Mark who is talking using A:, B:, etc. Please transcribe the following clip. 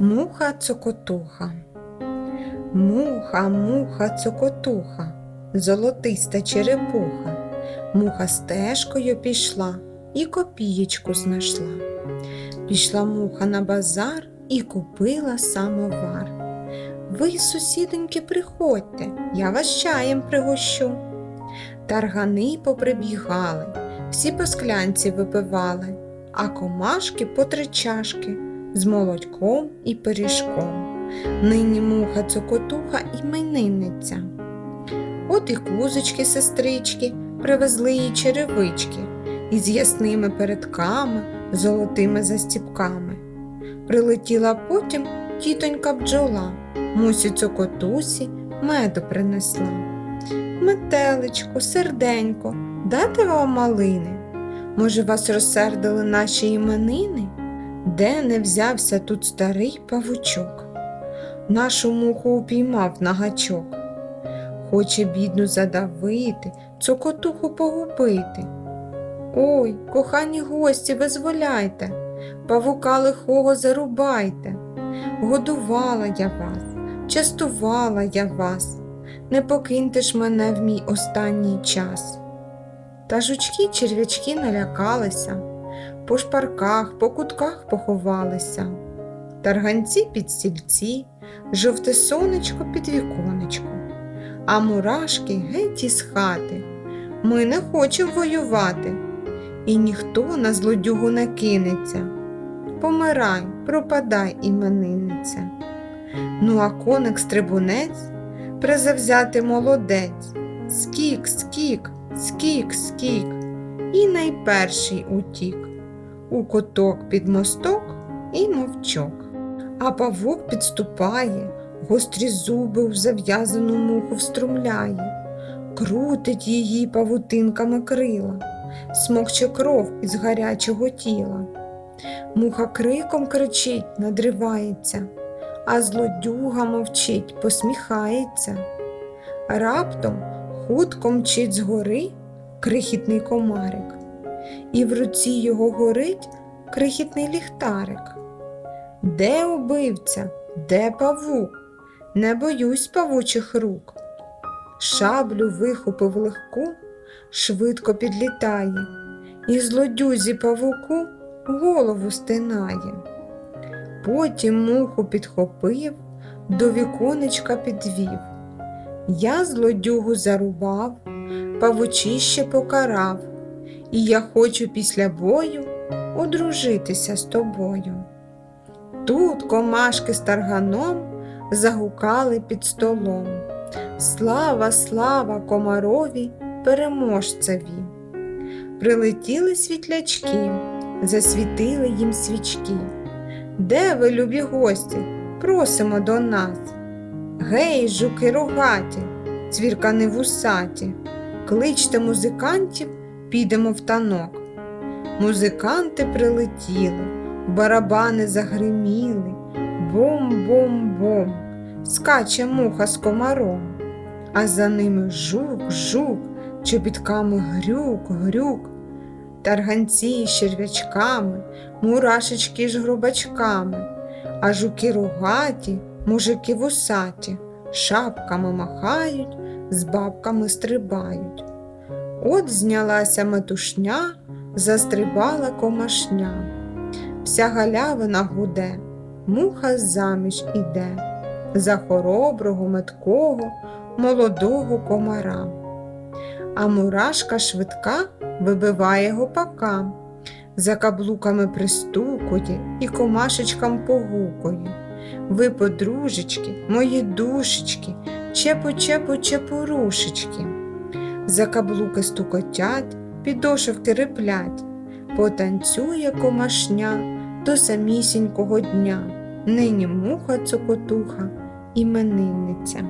A: Муха цокотуха. Муха, муха, цокотуха, золотиста черепуха. Муха стежкою пішла і копієчку знайшла. Пішла муха на базар і купила самовар. Ви, сусідоньки, приходьте, я вас чаєм пригощу. Таргани поприбігали, всі по склянці випивали, а комашки по три чашки з молочком і пиріжком. Нині муха цокотуха і іменинниця. От і кузочки сестрички привезли їй черевички із ясними передками, золотими застіпками. Прилетіла потім тітонька бджола, мусі цокотусі меду принесла. Метелечко, серденько, дати вам малини? Може, вас розсердили наші іменини? Де не взявся тут старий павучок? Нашу муху упіймав на гачок. Хоче бідну задавити, цокотуху погубити. Ой, кохані гості, визволяйте, павука лихого зарубайте. Годувала я вас, частувала я вас, не покиньте ж мене в мій останній час. Та жучки черв'ячки налякалися, по шпарках, по кутках поховалися, тарганці під стільці, жовте сонечко під віконечко, а мурашки геть із хати. Ми не хочемо воювати, і ніхто на злодюгу не кинеться. Помирай, пропадай, іменинниця. Ну, а коник стрибунець призавзяти молодець. Скік, скік, скік, скік, і найперший утік. У коток під мосток і мовчок. А павук підступає, гострі зуби в зав'язану муху вструмляє, крутить її павутинками крила, смокче кров із гарячого тіла. Муха криком кричить, надривається, а злодюга мовчить, посміхається. Раптом хутко мчить згори крихітний комарик, і в руці його горить крихітний ліхтарик. Де убивця, де павук? Не боюсь павучих рук. Шаблю вихопив легку, швидко підлітає, і злодюзі павуку голову стинає. Потім муху підхопив, до віконечка підвів. Я злодюгу зарубав, павучище покарав, і я хочу після бою одружитися з тобою. Тут комашки з тарганом загукали під столом. Слава, слава комарові, переможцеві. Прилетіли світлячки, засвітили їм свічки. Де ви, любі гості, просимо до нас. Гей, жуки рогаті, цвіркани вусаті, кличте музикантів, підемо в танок. Музиканти прилетіли, барабани загриміли, бом-бом-бом, скаче муха з комаром, а за ними жук, жук, чобітками грюк, грюк, тарганці з черв'ячками, мурашечки з грубачками, а жуки рогаті, мужики вусаті, шапками махають, з бабками стрибають. От знялася метушня, застрибала комашня. Вся галявина гуде, муха заміж іде, за хороброго, меткого, молодого комара. А мурашка швидка вибиває гопака, за каблуками пристукує і комашечкам погукує. Ви, подружечки, мої душечки, чепу, чепу, чепурушечки. За каблуки стукотять, підошевки риплять, потанцює комашня до самісінького дня. Нині муха цокотуха іменинниця.